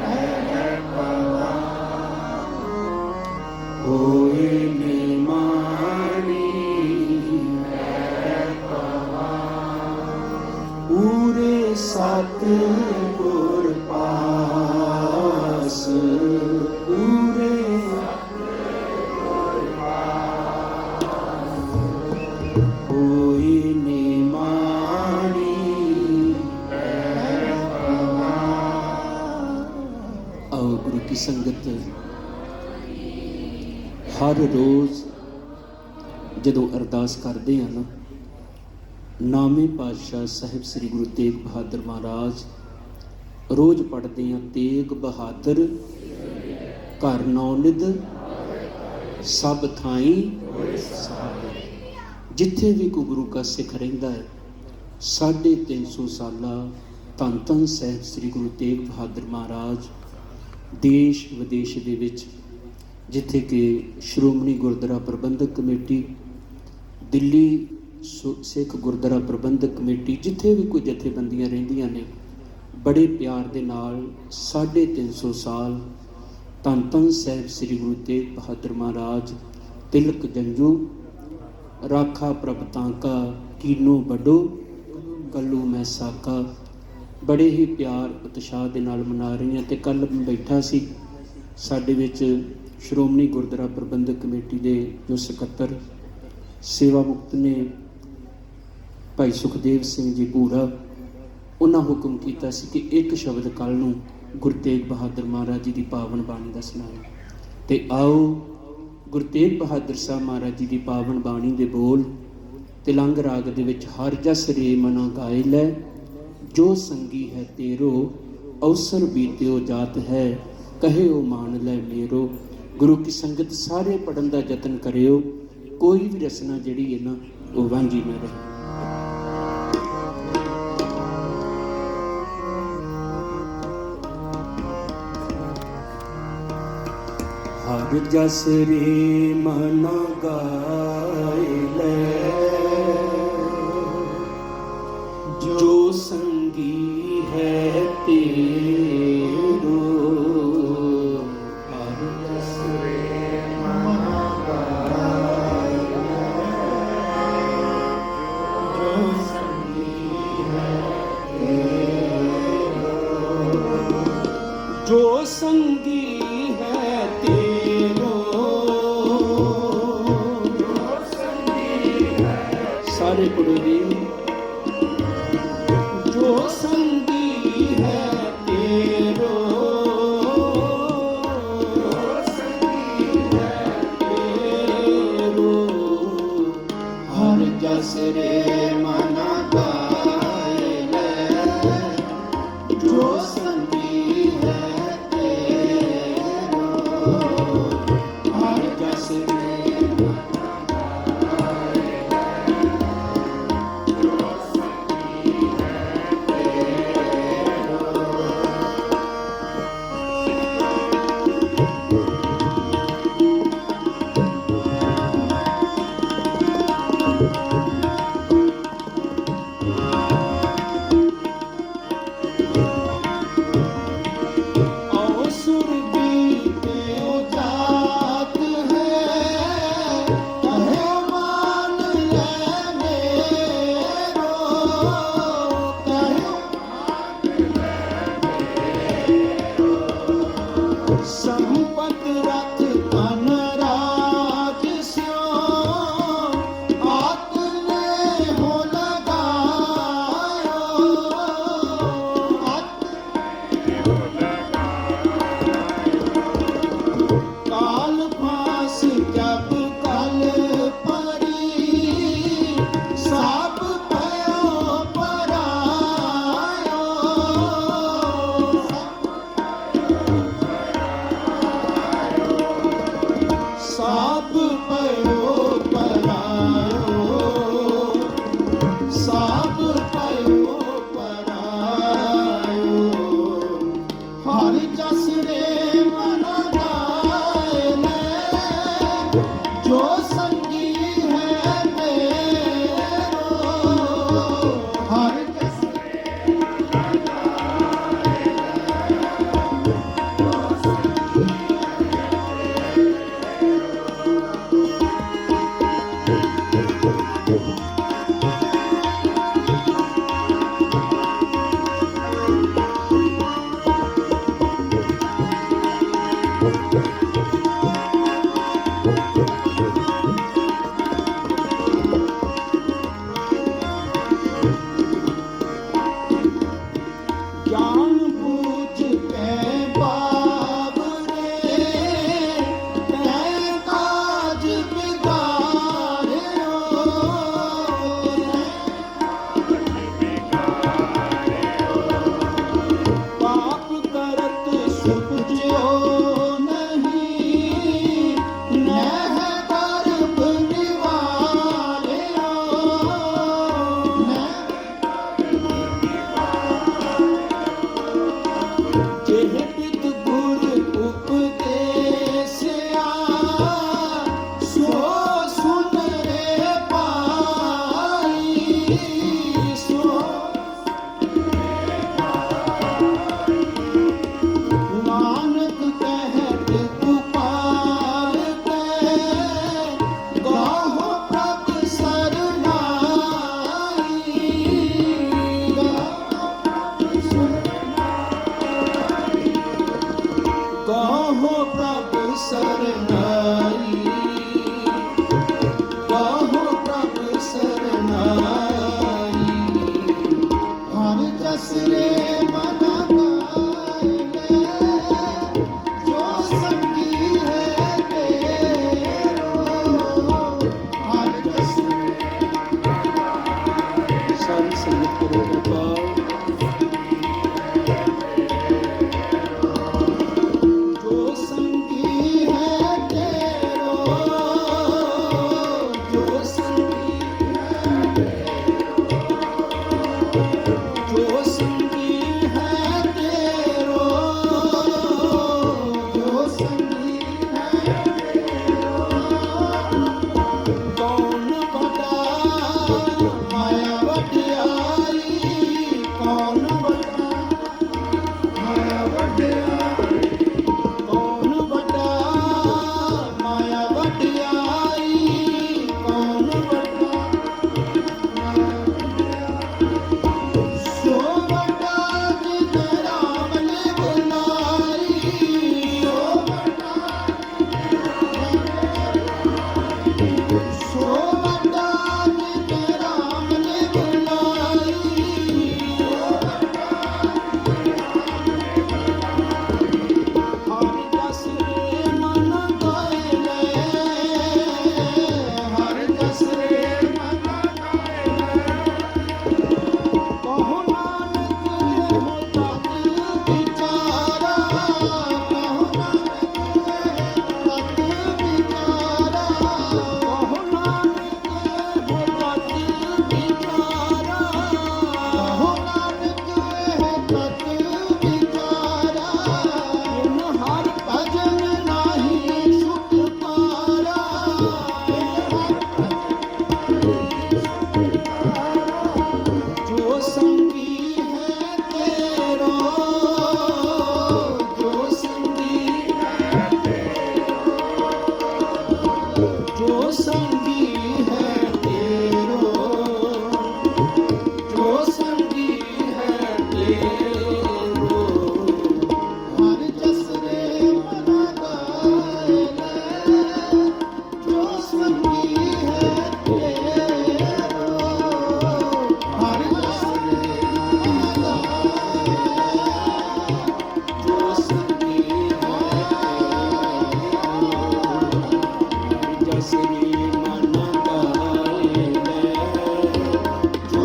ਹੈ ਪਵਾ ਹੋਏ ਹਰ ਰੋਜ਼ ਜਦੋਂ ਅਰਦਾਸ ਕਰਦੇ ਹਾਂ ਨਾ, ਨਾਮੇ ਪਾਤਸ਼ਾਹ ਸਾਹਿਬ ਸ੍ਰੀ ਗੁਰੂ ਤੇਗ ਬਹਾਦਰ ਮਹਾਰਾਜ, ਰੋਜ਼ ਪੜ੍ਹਦੇ ਹਾਂ, ਤੇਗ ਬਹਾਦਰ ਘਰ ਨੌਨਿਦ ਸਭ ਥਾਈ ਜਿੱਥੇ ਵੀ ਕੋਈ ਗੁਰੂ ਕਾ ਸਿੱਖ ਰਹਿੰਦਾ ਹੈ 350 ਸਾਲਾ ਧੰਨ ਧੰਨ ਸਾਹਿਬ ਸ੍ਰੀ ਗੁਰੂ ਤੇਗ ਬਹਾਦਰ ਮਹਾਰਾਜ, ਦੇਸ਼ ਵਿਦੇਸ਼ ਦੇ ਵਿੱਚ ਜਿੱਥੇ ਕਿ ਸ਼੍ਰੋਮਣੀ ਗੁਰਦੁਆਰਾ ਪ੍ਰਬੰਧਕ ਕਮੇਟੀ, ਦਿੱਲੀ ਸੁ- ਸਿੱਖ ਗੁਰਦੁਆਰਾ ਪ੍ਰਬੰਧਕ ਕਮੇਟੀ, ਜਿੱਥੇ ਵੀ ਕੋਈ ਜਥੇਬੰਦੀਆਂ ਰਹਿੰਦੀਆਂ ਨੇ, ਬੜੇ ਪਿਆਰ ਦੇ ਨਾਲ 350 ਸਾਲ ਧੰਨ ਧੰਨ ਸਾਹਿਬ ਸ੍ਰੀ ਗੁਰੂ ਤੇਗ ਬਹਾਦਰ ਮਹਾਰਾਜ, ਤਿਲਕ ਜੰਜੂ, ਰਾਖਾ ਪ੍ਰਭ ਤਾਂਕਾ, ਕੀਨੋ ਵੱਡੋ, ਕੱਲੂ ਮੈਂ ਸਾਕਾ, ਬੜੇ ਹੀ ਪਿਆਰ ਉਤਸ਼ਾਹ ਦੇ ਨਾਲ ਮਨਾ ਰਹੀਆਂ ਤੇ ਕੱਲ ਮੈਂ ਬੈਠਾ ਸੀ, ਸਾਡੇ ਵਿੱਚ ਸ਼੍ਰੋਮਣੀ ਗੁਰਦੁਆਰਾ ਪ੍ਰਬੰਧਕ ਕਮੇਟੀ ਦੇ ਜੋ ਸਕੱਤਰ, ਸੇਵਾ ਮੁਕਤ ਨੇ ਭਾਈ ਸੁਖਦੇਵ ਸਿੰਘ ਜੀ ਪੂਰਾ, ਉਹਨਾਂ ਹੁਕਮ ਕੀਤਾ ਸੀ ਕਿ ਇੱਕ ਸ਼ਬਦ ਕੱਲ ਨੂੰ ਗੁਰੂ ਤੇਗ ਬਹਾਦਰ ਮਹਾਰਾਜ ਜੀ ਦੀ ਪਾਵਨ ਬਾਣੀ ਦਾ ਸੁਣਾਓ ਤੇ ਆਓ ਗੁਰੂ ਤੇਗ ਬਹਾਦਰ ਸਾਹਿਬ ਮਹਾਰਾਜ ਜੀ ਦੀ ਪਾਵਨ ਬਾਣੀ ਦੇ ਬੋਲ ਤਿਲੰਗ ਰਾਗ ਦੇ ਵਿੱਚ ਹਰ ਜਸ ਰੇ ਮਨਾ ਗਾਇ ਲੈ, ਜੋ ਸੰਗੀ ਹੈ ਤੇਰੋ, ਅਵਸਰ ਬੀਤਿਓ ਜਾਤ ਹੈ, ਕਹਿਓ ਮਾਨ ਲੈ ਮੇਰੋ। ਗੁਰੂ ਕੀ ਸੰਗਤ ਸਾਰੇ ਪੜਨ ਦਾ ਯਤਨ ਕਰਿਓ, ਕੋਈ ਵੀ ਰਸਨਾ ਜਿਹੜੀ ਹੈ ਨਾ, ਉਹ ਵਾਂਝੀ ਨਾ ਰਹੇ। ਹਰ ਜਸ ਰੇ ਮਨ ਗਾਇ ਲੈ, ਜੋ ਸੰਗੀ ਹੈ ਤੇਰੋ song.